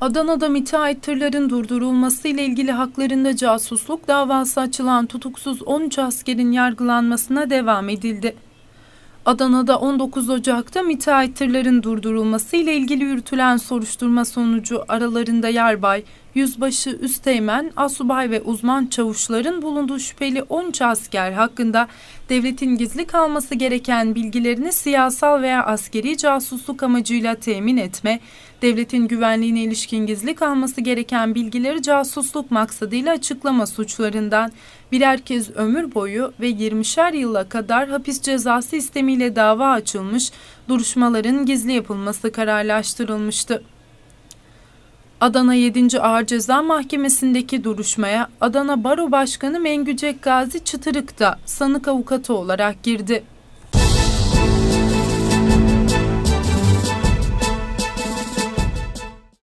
Adana'da müteahhit tırların durdurulması ile ilgili haklarında casusluk davası açılan tutuksuz 13 askerin yargılanmasına devam edildi. Adana'da 19 Ocak'ta müteahhit tırların durdurulması ile ilgili yürütülen soruşturma sonucu aralarında yarbay, yüzbaşı, üsteğmen, asubay ve uzman çavuşların bulunduğu şüpheli 13 asker hakkında devletin gizli kalması gereken bilgilerini siyasal veya askeri casusluk amacıyla temin etme, devletin güvenliğine ilişkin gizli kalması gereken bilgileri casusluk maksadıyla açıklama suçlarından birer kez ömür boyu ve 20'şer yıla kadar hapis cezası istemiyle dava açılmış, duruşmaların gizli yapılması kararlaştırılmıştı. Adana 7. Ağır Ceza Mahkemesi'ndeki duruşmaya Adana Baro Başkanı Mengücek Gazi Çıtırık da sanık avukatı olarak girdi.